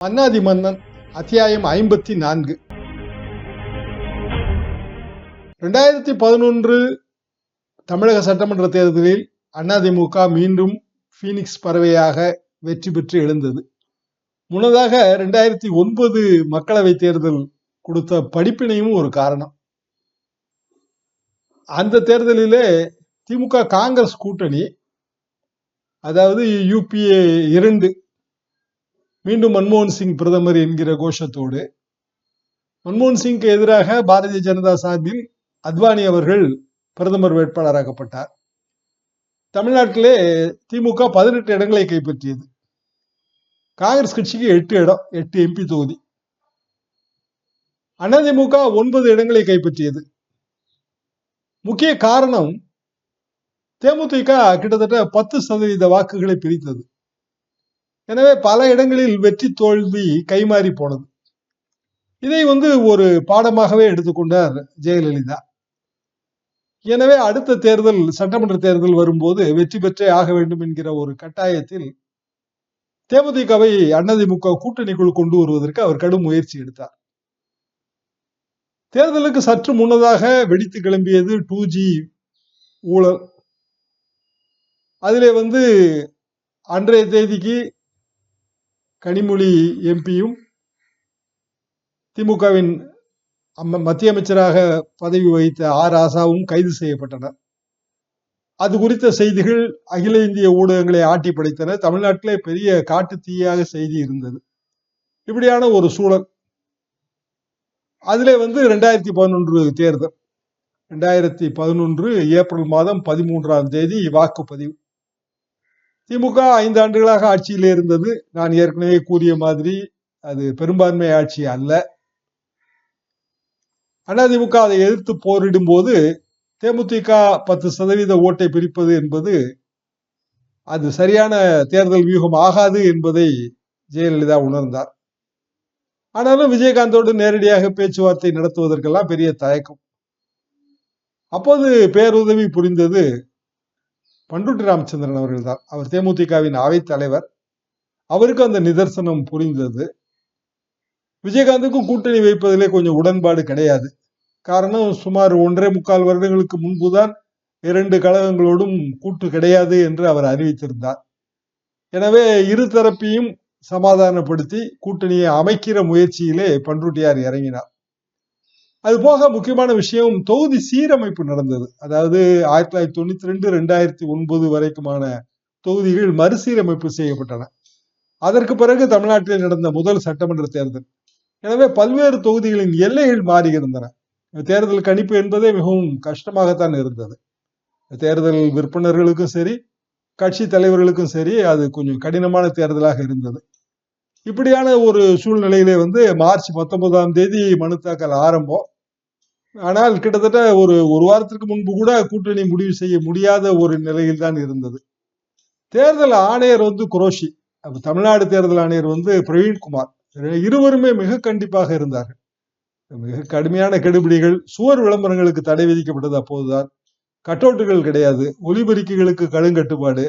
மன்னாதி மன்னன் அத்தியாயம் ஐம்பத்தி நான்கு ரெண்டாயிரத்தி பதினொன்று தமிழக சட்டமன்ற தேர்தலில் அதிமுக மீண்டும் ஃபீனிக்ஸ் பறவையாக வெற்றி பெற்று எழுந்தது. முன்னதாக ரெண்டாயிரத்தி ஒன்பது மக்களவை தேர்தல் கொடுத்த படிப்பினையும் ஒரு காரணம். அந்த தேர்தலிலே திமுக காங்கிரஸ் கூட்டணி அதாவது யூபிஏ இரண்டு மீண்டும் மன்மோகன் சிங் பிரதமர் என்கிற கோஷத்தோடு மன்மோகன் சிங்க்கு எதிராக பாரதிய ஜனதா சார்பில் அத்வானி அவர்கள் பிரதமர் வேட்பாளராக்கப்பட்டார். தமிழ்நாட்டிலே திமுக பதினெட்டு இடங்களை கைப்பற்றியது. காங்கிரஸ் கட்சிக்கு எட்டு இடம் எட்டு எம்பி தொகுதி. அதிமுக ஒன்பது இடங்களை கைப்பற்றியது. முக்கிய காரணம் தேமுதிக கிட்டத்தட்ட பத்து சதவீத வாக்குகளை பிரித்தது. எனவே பல இடங்களில் வெற்றி தோல்வி கைமாறி போனது. இதை வந்து ஒரு பாடமாகவே எடுத்துக்கொண்டார் ஜெயலலிதா. எனவே அடுத்த தேர்தல் சட்டமன்ற தேர்தல் வரும்போது வெற்றி பெற்றே ஆக வேண்டும் என்கிற ஒரு கட்டாயத்தில் தேமுதிகவை அதிமுக கூட்டணிக்குள் கொண்டு வருவதற்கு அவர் கடும் முயற்சி எடுத்தார். தேர்தலுக்கு சற்று முன்னதாக வெடித்து கிளம்பியது டூ ஜி ஊழல். அதிலே வந்து அன்றைய தேதிக்கு கனிமொழி எம்பியும் திமுகவின் மத்திய அமைச்சராக பதவி வகித்த ஆர். ஆசாவும் கைது செய்யப்பட்டனர். அது குறித்த செய்திகள் அகில இந்திய ஊடகங்களை ஆட்டி படைத்தன. தமிழ்நாட்டிலே பெரிய காட்டு தீயாக செய்தி இருந்தது. இப்படியான ஒரு சூழல். அதிலே வந்து ரெண்டாயிரத்தி பதினொன்று தேர்தல். ரெண்டாயிரத்தி பதினொன்று ஏப்ரல் மாதம் பதிமூன்றாம் தேதி வாக்குப்பதிவு. திமுக ஐந்து ஆண்டுகளாக ஆட்சியில் இருந்தது. நான் ஏற்கனவே கூறிய மாதிரி அது பெரும்பான்மை ஆட்சி அல்ல. அதிமுக அதை எதிர்த்து போரிடும் போது தேமுதிக பத்து சதவீத ஓட்டை பிரிப்பது என்பது அது சரியான தேர்தல் வியூகம் ஆகாது என்பதை ஜெயலலிதா உணர்ந்தார். ஆனாலும் விஜயகாந்தோடு நேரடியாக பேச்சுவார்த்தை நடத்துவதற்கெல்லாம் பெரிய தயக்கம். அப்போது பேருதவி புரிந்தது பண்ருட்டி ராமச்சந்திரன் அவர்கள் தான். அவர் தேமுதிகவின் அவைத் தலைவர். அவருக்கு அந்த நிதர்சனம் புரிந்தது. விஜயகாந்துக்கும் கூட்டணி வைப்பதிலே கொஞ்சம் உடன்பாடு கிடையாது. காரணம் சுமார் ஒன்றே முக்கால் வருடங்களுக்கு முன்புதான் இரண்டு கழகங்களோடும் கூட்டு கிடையாது என்று அவர் அறிவித்திருந்தார். எனவே இரு தரப்பையும் சமாதானப்படுத்தி கூட்டணியை அமைக்கிற முயற்சியிலே பண்ருட்டியார் இறங்கினார். அது போக முக்கியமான விஷயம் தொகுதி சீரமைப்பு நடந்தது. அதாவது ஆயிரத்தி தொள்ளாயிரத்தி தொண்ணூத்தி ரெண்டு ரெண்டாயிரத்தி ஒன்பது வரைக்குமான தொகுதிகள் மறுசீரமைப்பு செய்யப்பட்டன. அதற்கு பிறகு தமிழ்நாட்டில் நடந்த முதல் சட்டமன்ற தேர்தல். எனவே பல்வேறு தொகுதிகளின் எல்லைகள் மாறி இருந்தன. தேர்தல் கணிப்பு என்பதே மிகவும் கஷ்டமாகத்தான் இருந்தது. தேர்தல் விற்பனர்களுக்கும் சரி கட்சி தலைவர்களுக்கும் சரி அது கொஞ்சம் கடினமான தேர்தலாக இருந்தது. இப்படியான ஒரு சூழ்நிலையிலே வந்து மார்ச் பத்தொன்பதாம் தேதி மனு தாக்கல் ஆரம்பம். ஆனால் கிட்டத்தட்ட ஒரு ஒரு வாரத்திற்கு முன்பு கூட கூட்டணி முடிவு செய்ய முடியாத ஒரு நிலையில் தான் இருந்தது. தேர்தல் ஆணையர் வந்து குரோஷி தமிழ்நாடு தேர்தல் ஆணையர் வந்து பிரவீன்குமார். இருவருமே மிக கண்டிப்பாக இருந்தார்கள். மிக கடுமையான கெடுபிடிகள் சுவர் விளம்பரங்களுக்கு தடை விதிக்கப்பட்டது அப்போதுதான். கட்டவுட்டுகள் கிடையாது ஒலிபெருக்கிகளுக்கு கடுங்கட்டுப்பாடு.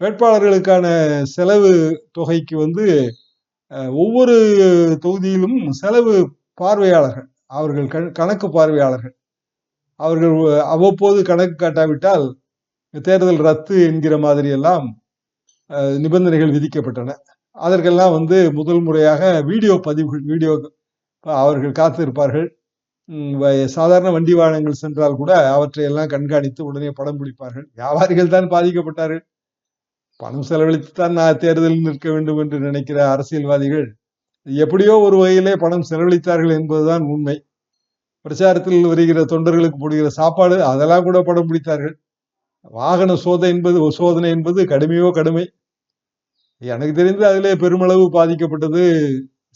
வேட்பாளர்களுக்கான செலவு தொகைக்கு வந்து ஒவ்வொரு தொகுதியிலும் செலவு பார்வையாளர்கள் அவர்கள் கணக்கு பார்வையாளர்கள். அவர்கள் அவ்வப்போது கணக்கு காட்டாவிட்டால் தேர்தல் ரத்து என்கிற மாதிரியெல்லாம் நிபந்தனைகள் விதிக்கப்பட்டன. அதற்கெல்லாம் வந்து முதல் முறையாக வீடியோ பதிவுகள் வீடியோ அவர்கள் காத்திருப்பார்கள். சாதாரண வண்டி வாகனங்கள் சென்றால் கூட அவற்றை எல்லாம் கண்காணித்து உடனே படம் பிடிப்பார்கள். வியாபாரிகள் தான் பாதிக்கப்பட்டார்கள். பணம் செலவழித்து தான் நான் தேர்தலில் நிற்க வேண்டும் என்று நினைக்கிற அரசியல்வாதிகள் எப்படியோ ஒரு வகையிலே பணம் செலவழித்தார்கள் என்பதுதான் உண்மை. பிரச்சாரத்தில் வருகிற தொண்டர்களுக்கு போடுகிற சாப்பாடு அதெல்லாம் கூட படம் பிடித்தார்கள். வாகன சோதனை என்பது சோதனை என்பது கடுமையோ கடுமை. எனக்கு தெரிந்து அதிலே பெருமளவு பாதிக்கப்பட்டது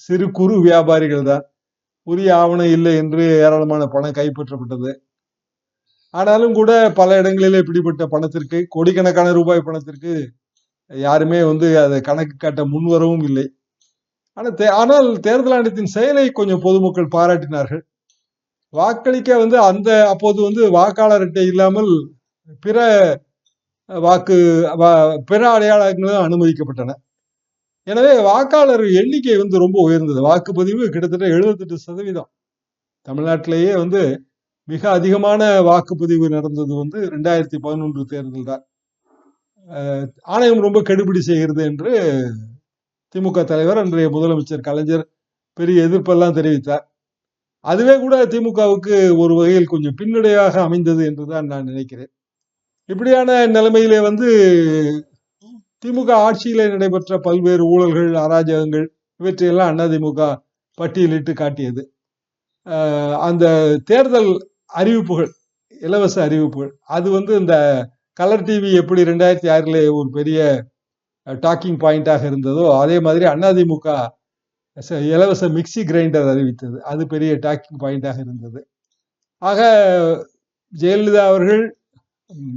சிறு குறு வியாபாரிகள் தான். உரிய ஆவணம் இல்லை என்று ஏராளமான பணம் கைப்பற்றப்பட்டது. ஆனாலும் கூட பல இடங்களிலே பிடிப்பட்ட பணத்திற்கு கோடிக்கணக்கான ரூபாய் பணத்திற்கு யாருமே வந்து அதை கணக்கு காட்ட முன்வரவும் இல்லை. ஆனால் தே ஆனால் தேர்தல் ஆணையத்தின் செயலை கொஞ்சம் பொதுமக்கள் பாராட்டினார்கள். வாக்களிக்க வந்து அந்த அப்போது வந்து வாக்காளர் அட்டை இல்லாமல் பிற வாக்கு பிற அடையாளங்களும் அனுமதிக்கப்பட்டன. எனவே வாக்காளர் எண்ணிக்கை வந்து ரொம்ப உயர்ந்தது. வாக்குப்பதிவு கிட்டத்தட்ட எழுபத்தெட்டு சதவீதம். தமிழ்நாட்டிலேயே வந்து மிக அதிகமான வாக்குப்பதிவு நடந்தது வந்து ரெண்டாயிரத்தி பதினொன்று தேர்தல் தான் ஆணையம் ரொம்ப கெடுபிடி செய்கிறது என்று திமுக தலைவர் அன்றைய முதலமைச்சர் கலைஞர் பெரிய எதிர்ப்பெல்லாம் தெரிவித்தார். அதுவே கூட திமுகவுக்கு ஒரு வகையில் கொஞ்சம் பின்னடையாக அமைந்தது என்றுதான் நான் நினைக்கிறேன். இப்படியான நிலைமையிலே வந்து திமுக ஆட்சியிலே நடைபெற்ற பல்வேறு ஊழல்கள் அராஜகங்கள் இவற்றையெல்லாம் அதிமுக பட்டியலிட்டு காட்டியது. அந்த தேர்தல் அறிவிப்புகள் இலவச அறிவிப்புகள் அது வந்து இந்த கலர் டிவி எப்படி ரெண்டாயிரத்தி ஆறில் ஒரு பெரிய டாக்கிங் பாயிண்டாக இருந்ததோ அதே மாதிரி அதிமுக இலவச மிக்சி கிரைண்டர் அறிவித்தது. அது பெரிய டாக்கிங் பாயிண்டாக இருந்தது. ஆக ஜெயலலிதா அவர்கள்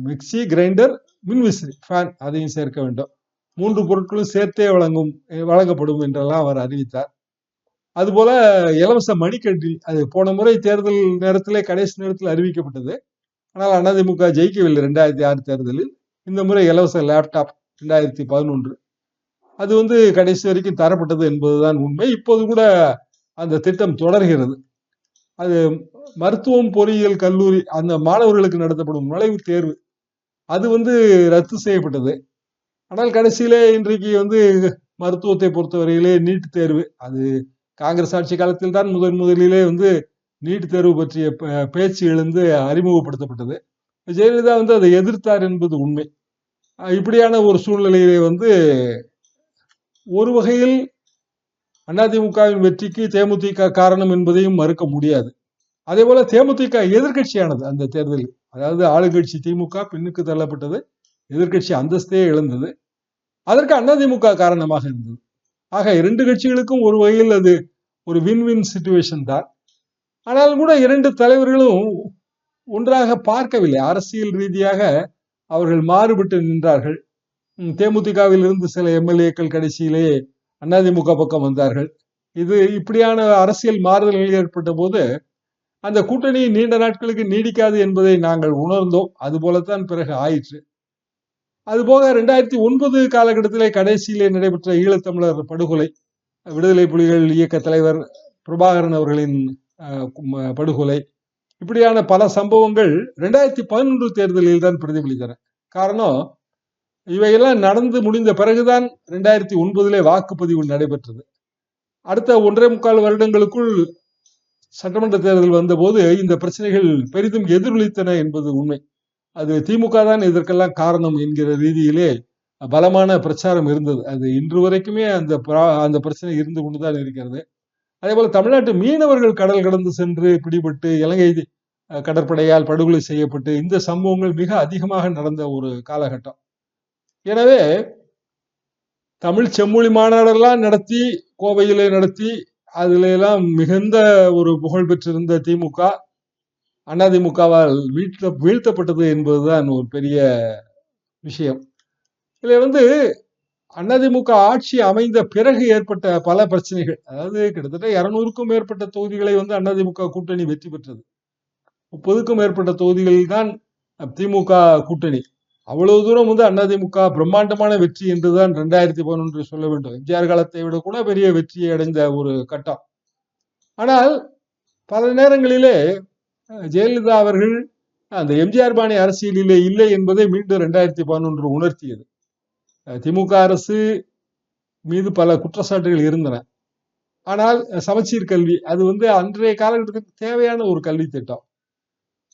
மிக்சி கிரைண்டர் மின்விசிறி ஃபேன் அதையும் சேர்க்க வேண்டும். மூன்று பொருட்களும் சேர்த்தே வழங்கும் வழங்கப்படும் என்றெல்லாம் அவர் அறிவித்தார். அதுபோல இலவச மணிக்கட்டி அது போன முறை தேர்தல் நேரத்திலே கடைசி நேரத்தில் அறிவிக்கப்பட்டது. ஆனால் அதிமுக ஜெயிக்கவில்லை ரெண்டாயிரத்தி ஆறு தேர்தலில். இந்த முறை இலவச லேப்டாப் ரெண்டாயிரத்தி பதினொன்று. அது வந்து கடைசி வரைக்கும் தரப்பட்டது என்பதுதான் உண்மை. இப்போது கூட அந்த திட்டம் தொடர்கிறது. அது மருத்துவம் பொறியியல் கல்லூரி அந்த மாணவர்களுக்கு நடத்தப்படும் நுழைவுத் தேர்வு. அது வந்து ரத்து செய்யப்பட்டது. ஆனால் கடைசியிலே இன்றைக்கு வந்து மருத்துவத்தை பொறுத்தவரையிலே நீட் தேர்வு. அது காங்கிரஸ் ஆட்சி காலத்தில் தான் முதன் முதலிலே வந்து நீட் தேர்வு பற்றிய பேச்சு எழுந்து அறிமுகப்படுத்தப்பட்டது. ஜெயலலிதா வந்து அதை எதிர்த்தார் என்பது உண்மை. இப்படியான ஒரு சூழ்நிலையிலே வந்து ஒரு வகையில் அதிமுகவின் வெற்றிக்கு தேமுதிக காரணம் என்பதையும் மறுக்க முடியாது. அதே போல தேமுதிக எதிர்கட்சியானது அந்த தேர்தலில். அதாவது ஆளுங்கட்சி திமுக பின்னுக்கு தள்ளப்பட்டது. எதிர்கட்சி அந்தஸ்தே இழந்தது. அதற்கு அதிமுக காரணமாக இருந்தது. ஆக இரண்டு கட்சிகளுக்கும் ஒரு வகையில் அது ஒரு வின் வின் சுச்சுவேஷன் தான். ஆனால் கூட இரண்டு தலைவர்களும் ஒன்றாக பார்க்கவில்லை. அரசியல் ரீதியாக அவர்கள் மாறுபட்டு நின்றார்கள். தேமுதிகவில் இருந்து சில எம்எல்ஏக்கள் கடைசியிலே அதிமுக பக்கம் வந்தார்கள். இது இப்படியான அரசியல் மாறுதல்கள் ஏற்பட்ட போது அந்த கூட்டணி நீண்ட நாட்களுக்கு நீடிக்காது என்பதை நாங்கள் உணர்ந்தோம். அது போலத்தான் பிறகு ஆயிற்று. அதுபோக ரெண்டாயிரத்தி ஒன்பது காலகட்டத்திலே கடைசியிலே நடைபெற்ற ஈழத்தமிழர் படுகொலை விடுதலை புலிகள் இயக்க தலைவர் பிரபாகரன் அவர்களின் படுகொலை. இப்படியான பல சம்பவங்கள் ரெண்டாயிரத்தி பதினொன்று தேர்தலில் தான் பிரதிபலித்தன. காரணம் இவையெல்லாம் நடந்து முடிந்த பிறகுதான் ரெண்டாயிரத்தி ஒன்பதிலே வாக்குப்பதிவு நடைபெற்றது. அடுத்த ஒன்றே முக்கால் வருடங்களுக்குள் சட்டமன்ற தேர்தல் வந்தபோது இந்த பிரச்சனைகள் பெரிதும் எதிரொலித்தன என்பது உண்மை. அது திமுக தான் இதற்கெல்லாம் காரணம் என்கிற ரீதியிலே பலமான பிரச்சாரம் இருந்தது. அது இன்று வரைக்குமே அந்த அந்த பிரச்சனை இருந்து கொண்டுதான் இருக்கிறது. அதே போல தமிழ்நாட்டு மீனவர்கள் கடல் கடந்து சென்று பிடிபட்டு இலங்கை கடற்படையால் படுகொலை செய்யப்பட்டு இந்த சம்பவங்கள் மிக அதிகமாக நடந்த ஒரு காலகட்டம். எனவே தமிழ் செம்மொழி மாநாடெல்லாம் நடத்தி கோவையில நடத்தி அதுல எல்லாம் மிகுந்த ஒரு புகழ் பெற்றிருந்த திமுக அதிமுகவால் வீழ்த்த வீழ்த்தப்பட்டது என்பதுதான் ஒரு பெரிய விஷயம். இதுல வந்து அதிமுக ஆட்சி அமைந்த பிறகு ஏற்பட்ட பல பிரச்சனைகள். அதாவது கிட்டத்தட்ட இருநூறுக்கும் மேற்பட்ட தொகுதிகளை வந்து அதிமுக கூட்டணி வெற்றி பெற்றது. முப்பதுக்கும் மேற்பட்ட தொகுதிகளில் தான் திமுக கூட்டணி. அவ்வளவு தூரம் வந்து அதிமுக பிரம்மாண்டமான வெற்றி என்றுதான் ரெண்டாயிரத்தி பதினொன்று சொல்ல வேண்டும். எம்ஜிஆர் காலத்தை விட கூட பெரிய வெற்றியை அடைந்த ஒரு கட்டம். ஆனால் பல நேரங்களிலே ஜெயலலிதா அவர்கள் அந்த எம்ஜிஆர் பாணி அரசியலிலே இல்லை என்பதை மீண்டும் ரெண்டாயிரத்தி பதினொன்று உணர்த்தியது. திமுக அரசு மீது பல குற்றச்சாட்டுகள் இருந்தன. ஆனால் சமச்சீர் கல்வி அது வந்து அன்றைய காலகட்டத்துக்கு தேவையான ஒரு கல்வி திட்டம்.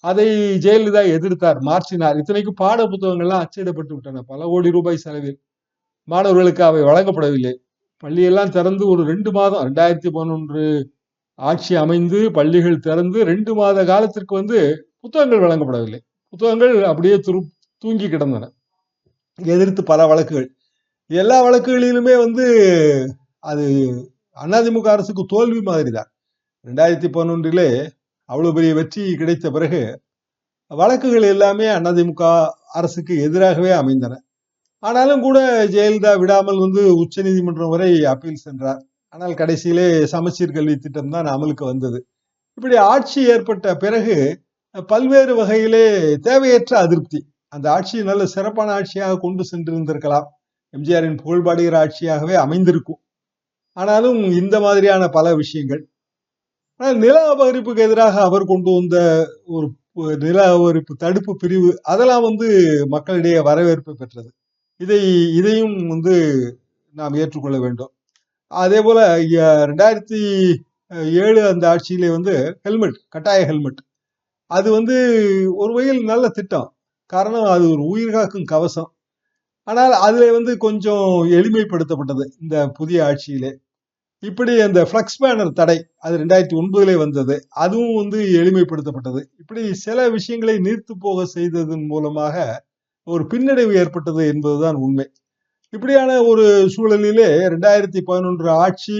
அதை ஜெயலலிதா எதிர்த்தார் மாற்றினார் இத்தனைக்கும் பாட புத்தகங்கள்லாம் அச்சிடப்பட்டு விட்டன. பல கோடி ரூபாய் செலவில் மாணவர்களுக்கு அவை வழங்கப்படவில்லை. பள்ளியெல்லாம் திறந்து ஒரு ரெண்டு மாதம் ரெண்டாயிரத்தி பதினொன்று ஆட்சி அமைந்து பள்ளிகள் திறந்து ரெண்டு மாத காலத்திற்கு வந்து புத்தகங்கள் வழங்கப்படவில்லை. புத்தகங்கள் அப்படியே துரு தூங்கி கிடந்தன. எதிர்த்து பல வழக்குகள். எல்லா வழக்குகளிலுமே வந்து அது அதிமுக அரசுக்கு தோல்வி மாதிரி தான் ரெண்டாயிரத்தி பதினொன்றிலே அவ்வளவு பெரிய வெற்றி கிடைத்த பிறகு வழக்குகள் எல்லாமே அதிமுக அரசுக்கு எதிராகவே அமைந்தன. ஆனாலும் கூட ஜெயலலிதா விடாமல் வந்து உச்ச நீதிமன்றம் வரை அப்பீல் சென்றார். ஆனால் கடைசியிலே சமச்சீர் கல்வி திட்டம் தான் அமலுக்கு வந்தது. இப்படி ஆட்சி ஏற்பட்ட பிறகு பல்வேறு வகையிலே தேவையற்ற அதிருப்தி அந்த ஆட்சியை நல்ல சிறப்பான ஆட்சியாக கொண்டு சென்றிருந்திருக்கலாம். எம்ஜிஆரின் புகழ்பாடுகிற ஆட்சியாகவே அமைந்திருக்கும். ஆனாலும் இந்த மாதிரியான பல விஷயங்கள். ஆனால் நில அபகரிப்புக்கு எதிராக அவர் கொண்டு வந்த ஒரு நில அபகரிப்பு தடுப்பு பிரிவு அதெல்லாம் வந்து மக்களிடையே வரவேற்பு பெற்றது. இதை இதையும் வந்து நாம் ஏற்றுக்கொள்ள வேண்டும். அதே போல ரெண்டாயிரத்தி ஏழு அந்த ஆட்சியிலே வந்து ஹெல்மெட் கட்டாய ஹெல்மெட். அது வந்து ஒரு வகையில் நல்ல திட்டம். காரணம் அது ஒரு உயிர் காக்கும் கவசம். ஆனால் அதுல வந்து கொஞ்சம் எளிமைப்படுத்தப்பட்டது இந்த புதிய ஆட்சியிலே. இப்படி அந்த ஃப்ளக்ஸ் பேனர் தடை அது ரெண்டாயிரத்தி ஒன்பதுல வந்தது. அதுவும் வந்து எளிமைப்படுத்தப்பட்டது. இப்படி சில விஷயங்களை நீர்த்து போக செய்ததன் மூலமாக ஒரு பின்னடைவு ஏற்பட்டது என்பதுதான் உண்மை. இப்படியான ஒரு சூழலிலே ரெண்டாயிரத்தி பதினொன்று ஆட்சி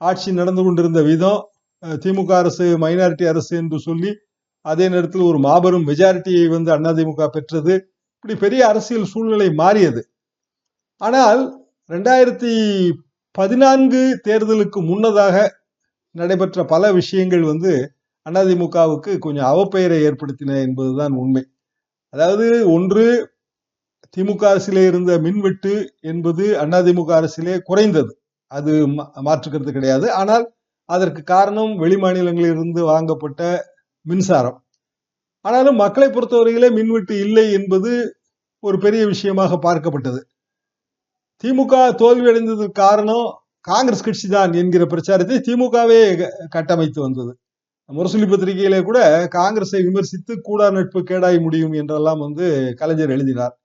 ஆட்சி நடந்து கொண்டிருந்த விதம் திமுக அரசு மைனாரிட்டி அரசு என்று சொல்லி அதே நேரத்தில் ஒரு மாபெரும் மெஜாரிட்டியை வந்து அதிமுக பெற்றது. இப்படி பெரிய அரசியல் சூழ்நிலை மாறியது. ஆனால் ரெண்டாயிரத்தி பதினான்கு தேர்தலுக்கு முன்னதாக நடைபெற்ற பல விஷயங்கள் வந்து அதிமுகவுக்கு கொஞ்சம் அவப்பெயரை ஏற்படுத்தின என்பதுதான் உண்மை. அதாவது ஒன்று திமுக அரசிலே இருந்த மின்வெட்டு என்பது அதிமுக அரசிலே குறைந்தது. அது மா- மாற்றுக்கிறது கிடையாது. ஆனால் அதற்கு காரணம் வெளிமாநிலங்களிலிருந்து வாங்கப்பட்ட மின்சாரம். ஆனாலும் மக்களை பொறுத்தவரையிலே மின்வெட்டு இல்லை என்பது ஒரு பெரிய விஷயமாக பார்க்கப்பட்டது. திமுக தோல்வியடைந்ததற்கு காரணம் காங்கிரஸ் கட்சி தான் என்கிற பிரச்சாரத்தை திமுகவே க- கட்டமைத்து வந்தது. முரசொலி பத்திரிகையிலே கூட காங்கிரஸை விமர்சித்து கூடா நட்பு கேடாய் முடியும் என்றெல்லாம் வந்து கலைஞர் எழுதினார்.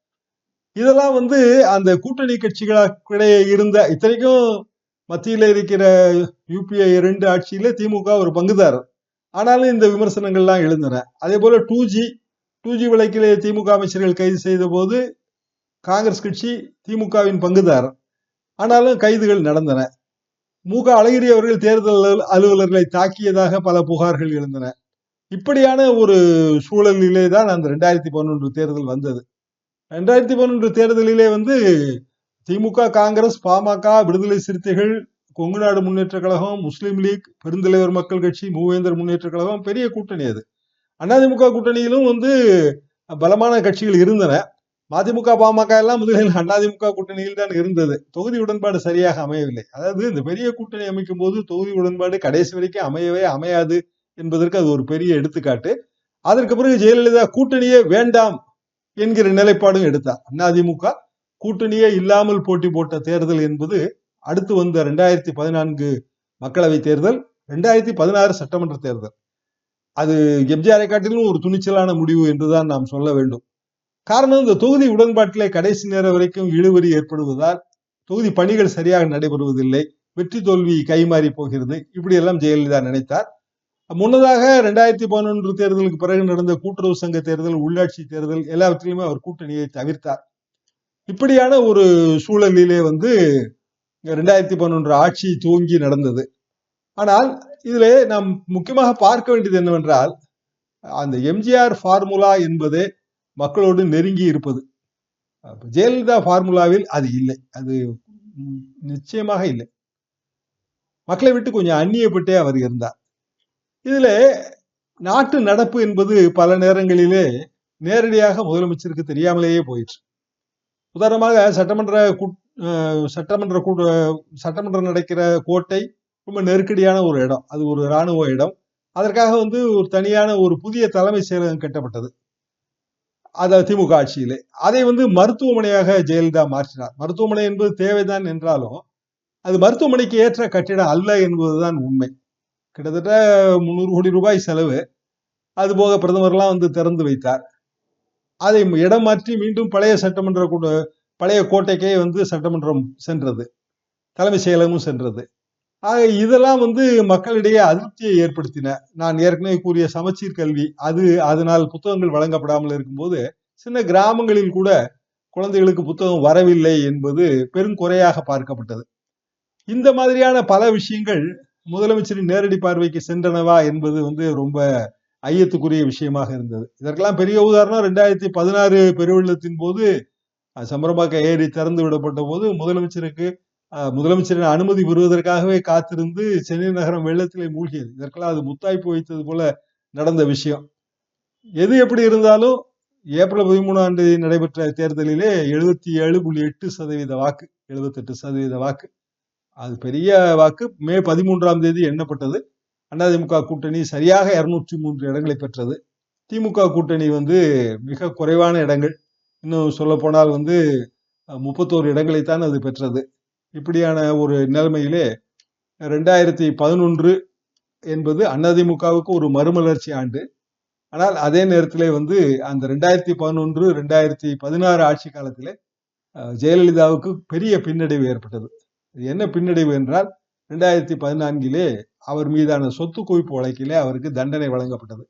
இதெல்லாம் வந்து அந்த கூட்டணி கட்சிகளுக்கிடையே இருந்த இத்தனைக்கும் மத்தியில் இருக்கிற யூபிஐ ரெண்டு ஆட்சியில திமுக ஒரு பங்குதாரர். ஆனாலும் இந்த விமர்சனங்கள்லாம் எழுந்தன. அதே போல டூ ஜி டூ ஜி வழக்கிலே திமுக அமைச்சர்கள் கைது செய்த போது காங்கிரஸ் கட்சி திமுகவின் பங்குதாரர். ஆனாலும் கைதுகள் நடந்தன. மு க அழகிரி அவர்கள் தேர்தல் அலுவலர்களை தாக்கியதாக பல புகார்கள் எழுந்தன. இப்படியான ஒரு சூழலிலே தான் அந்த ரெண்டாயிரத்தி பதினொன்று தேர்தல் வந்தது. ரெண்டாயிரத்தி பதினொன்று தேர்தலிலே வந்து திமுக காங்கிரஸ் பாமக விடுதலை சிறுத்தைகள் கொங்கு நாடு முன்னேற்ற கழகம் முஸ்லீம் லீக் பெருந்தலைவர் மக்கள் கட்சி மூவேந்தர் முன்னேற்ற கழகம் பெரிய கூட்டணி அது. அதிமுக கூட்டணியிலும் வந்து பலமான கட்சிகள் இருந்தன. மதிமுக பாமக எல்லாம் முதலில் அதிமுக கூட்டணியில் தான் இருந்தது. தொகுதி உடன்பாடு சரியாக அமையவில்லை. அதாவது இந்த பெரிய கூட்டணி அமைக்கும் போது தொகுதி உடன்பாடு கடைசி வரைக்கும் அமையவே அமையாது என்பதற்கு அது ஒரு பெரிய எடுத்துக்காட்டு. அதற்கு பிறகு ஜெயலலிதா கூட்டணியே வேண்டாம் என்கிற நிலைப்பாடும் எடுத்தார். அதிமுக கூட்டணியே இல்லாமல் போட்டி போட்ட தேர்தல் என்பது அடுத்து வந்த ரெண்டாயிரத்தி பதினான்கு மக்களவை தேர்தல் ரெண்டாயிரத்தி பதினாறு சட்டமன்ற தேர்தல். அது எம்ஜிஆரை காட்டிலும் ஒரு துணிச்சலான முடிவு என்றுதான் நாம் சொல்ல வேண்டும். காரணம் இந்த தொகுதி உடன்பாட்டிலே கடைசி நேரம் வரைக்கும் இழுவறி ஏற்படுவதால் தொகுதி பணிகள் சரியாக நடைபெறுவதில்லை. வெற்றி தோல்வி கைமாறி போகிறது. இப்படியெல்லாம் ஜெயலலிதா நினைத்தார். முன்னதாக ரெண்டாயிரத்தி பதினொன்று தேர்தலுக்கு பிறகு நடந்த கூட்டுறவு சங்க தேர்தல் உள்ளாட்சி தேர்தல் எல்லாவற்றிலுமே அவர் கூட்டணியை தவிர்த்தார். இப்படியான ஒரு சூழலிலே வந்து ரெண்டாயிரத்தி பதினொன்று ஆட்சி துவங்கி நடந்தது. ஆனால் இதிலே நாம் முக்கியமாக பார்க்க வேண்டியது என்னவென்றால் அந்த எம்ஜிஆர் ஃபார்முலா என்பது மக்களோடு நெருங்கி இருப்பது. ஜெயலலிதா ஃபார்முலாவில் அது இல்லை. அது நிச்சயமாக இல்லை. மக்களை விட்டு கொஞ்சம் அந்நியப்பட்டே அவர் இருந்தார். இதுல நாட்டு நடப்பு என்பது பல நேரங்களிலே நேரடியாக முதலமைச்சருக்கு தெரியாமலேயே போயிற்று. உதாரணமாக சட்டமன்ற சட்டமன்ற கூட்ட சட்டமன்றம் நடக்கிற கோட்டை ரொம்ப நெருக்கடியான ஒரு இடம். அது ஒரு இராணுவ இடம். அதற்காக வந்து ஒரு தனியான ஒரு புதிய தலைமை செயலகம் கட்டப்பட்டது. அது திமுக ஆட்சியிலே. அதை வந்து மருத்துவமனையாக ஜெயலலிதா மாற்றினார். மருத்துவமனை என்பது தேவைதான் என்றாலும் அது மருத்துவமனைக்கு ஏற்ற கட்டிடம் அல்ல என்பதுதான் உண்மை. கிட்டத்தட்ட முந்நூறு கோடி ரூபாய் செலவு. அது போக பிரதமர்லாம் வந்து திறந்து வைத்தார். அதை இடம் மாற்றி மீண்டும் பழைய சட்டமன்ற கூட பழைய கோட்டைக்கே வந்து சட்டமன்றம் சென்றது தலைமை செயலகமும் சென்றது. ஆக இதெல்லாம் வந்து மக்களிடையே அதிருப்தியை ஏற்படுத்தின நான் ஏற்கனவே கூறிய சமச்சீர் கல்வி அது அதனால் புத்தகங்கள் வழங்கப்படாமல் இருக்கும்போது சின்ன கிராமங்களில் கூட குழந்தைகளுக்கு புத்தகம் வரவில்லை என்பது பெருங்குறையாக பார்க்கப்பட்டது. இந்த மாதிரியான பல விஷயங்கள் முதலமைச்சரின் நேரடி பார்வைக்கு சென்றனவா என்பது வந்து ரொம்ப ஐயத்துக்குரிய விஷயமாக இருந்தது. இதற்கெல்லாம் பெரிய உதாரணம் ரெண்டாயிரத்தி பதினாறு பெருவெள்ளத்தின் போது சமரபாக்க ஏரி திறந்து விடப்பட்ட போது முதலமைச்சருக்கு முதலமைச்சரின் அனுமதி பெறுவதற்காகவே காத்திருந்து சென்னை நகரம் வெள்ளத்திலே மூழ்கியது. இதற்கெல்லாம் அது முத்தாய்ப்பு வைத்தது போல நடந்த விஷயம். எது எப்படி இருந்தாலும் ஏப்ரல் பதிமூணாம் தேதி நடைபெற்ற தேர்தலிலே எழுபத்தி ஏழு புள்ளி எட்டு சதவீத வாக்கு எழுபத்தெட்டு சதவீத வாக்கு. அது பெரிய வாக்கு. மே பதிமூன்றாம் தேதி எண்ணப்பட்டது. அதிமுக கூட்டணி சரியாக இருநூற்றி மூன்று இடங்களை பெற்றது. திமுக கூட்டணி வந்து மிக குறைவான இடங்கள். இன்னும் சொல்லப்போனால் வந்து முப்பத்தோரு இடங்களைத்தான் அது பெற்றது. இப்படியான ஒரு நிலைமையிலே ரெண்டாயிரத்தி பதினொன்று என்பது அதிமுகவுக்கு ஒரு மறுமலர்ச்சி ஆண்டு. ஆனால் அதே நேரத்திலே வந்து அந்த ரெண்டாயிரத்தி பதினொன்று ரெண்டாயிரத்தி பதினாறு ஆட்சி காலத்திலே ஜெயலலிதாவுக்கு பெரிய பின்னடைவு ஏற்பட்டது. என்ன பின்னடைவு என்றால் ரெண்டாயிரத்தி பதினான்கிலே அவர் மீதான சொத்து குவிப்பு வழக்கிலே அவருக்கு தண்டனை வழங்கப்பட்டது.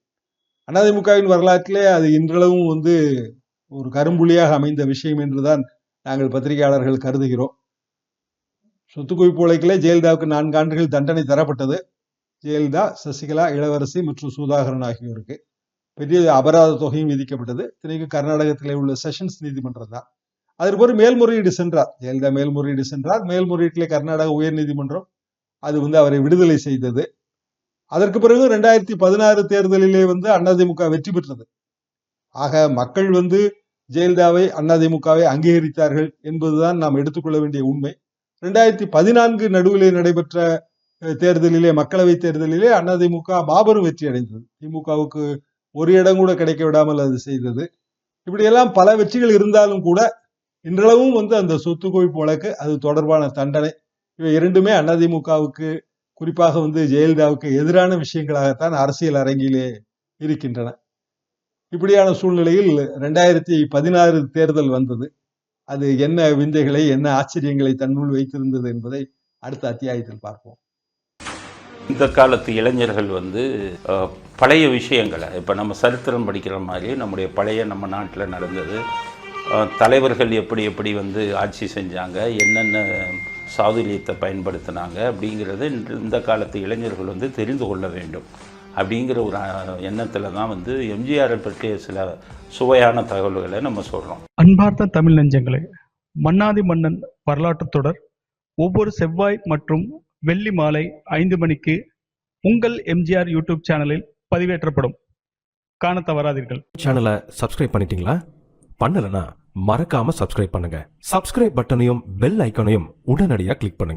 அதிமுகவின் வரலாற்றிலே அது இன்றளவும் வந்து ஒரு கரும்புலியாக அமைந்த விஷயம் என்றுதான் நாங்கள் பத்திரிகையாளர்கள் கருதுகிறோம். சொத்து குவிப்பு வழக்கிலே ஜெயலலிதாவுக்கு நான்கு ஆண்டுகள் தண்டனை தரப்பட்டது. ஜெயலலிதா சசிகலா இளவரசி மற்றும் சுதாகரன் ஆகியோருக்கு பெரிய அபராத தொகையும் விதிக்கப்பட்டது. இத்தனைக்கு கர்நாடகத்திலே உள்ள செஷன்ஸ் நீதிமன்றம் தான். அதற்கு ஒரு மேல்முறையீடு சென்றார். ஜெயலலிதா மேல்முறையீடு சென்றார். மேல்முறையீட்டிலே கர்நாடக உயர் நீதிமன்றம் அது வந்து அவரை விடுதலை செய்தது. அதற்கு பிறகு ரெண்டாயிரத்தி பதினாறு தேர்தலிலே வந்து அதிமுக வெற்றி பெற்றது. ஆக மக்கள் வந்து ஜெயலலிதாவை அதிமுகவை அங்கீகரித்தார்கள் என்பதுதான் நாம் எடுத்துக்கொள்ள வேண்டிய உண்மை. ரெண்டாயிரத்தி பதினான்கு நடுவிலே நடைபெற்ற தேர்தலிலே மக்களவை தேர்தலிலே அதிமுக மாபெரும் வெற்றி அடைந்தது. திமுகவுக்கு ஒரு இடம் கூட கிடைக்க விடாமல் அது செய்தது. இப்படியெல்லாம் பல வெற்றிகள் இருந்தாலும் கூட இன்றளவும் வந்து அந்த சொத்து குவிப்பு வழக்கு அது தொடர்பான தண்டனை. இவை இரண்டுமே அதிமுகவுக்கு குறிப்பாக வந்து ஜெயலலிதாவுக்கு எதிரான விஷயங்களாகத்தான் அரசியல் அரங்கிலே இருக்கின்றன. இப்படியான சூழ்நிலையில் ரெண்டாயிரத்தி பதினாறு தேர்தல் வந்தது. அது என்ன விந்தைகளை என்ன ஆச்சரியங்களை தன்னுள் வைத்திருந்தது என்பதை அடுத்த அத்தியாயத்தில் பார்ப்போம். இந்த காலத்து இளைஞர்கள் வந்து பழைய விஷயங்களை இப்போ நம்ம சரித்திரம் படிக்கிற மாதிரி நம்முடைய பழைய நம்ம நாட்டில் நடந்தது. தலைவர்கள் எப்படி எப்படி வந்து ஆட்சி செஞ்சாங்க என்னென்ன சாதுரியத்தை பயன்படுத்தினாங்க அப்படிங்கிறத இந்த காலத்து இளைஞர்கள் வந்து தெரிந்து கொள்ள வேண்டும். அப்படிங்கிற ஒரு எண்ணத்தில் தான் வந்து எம்ஜிஆரை பற்றிய சில சுவையான தகவல்களை நம்ம சொல்கிறோம் அன்பார்ந்த தமிழ் நெஞ்சங்களே மன்னாதி மன்னன் வரலாற்றுத் தொடர் ஒவ்வொரு செவ்வாய் மற்றும் வெள்ளி மாலை ஐந்து மணிக்கு உங்கள் எம்ஜிஆர் யூடியூப் சேனலில் பதிவேற்றப்படும். காண தவறாதீர்கள். சேனலை சப்ஸ்கிரைப் பண்ணிட்டீங்களா? பண்ணலனா மறக்காம சப்ஸ்கிரைப் பண்ணுங்க. சப்ஸ்கிரைப் பட்டனையும் பெல் ஐகானையும் உடனடியாக கிளிக் பண்ணுங்க.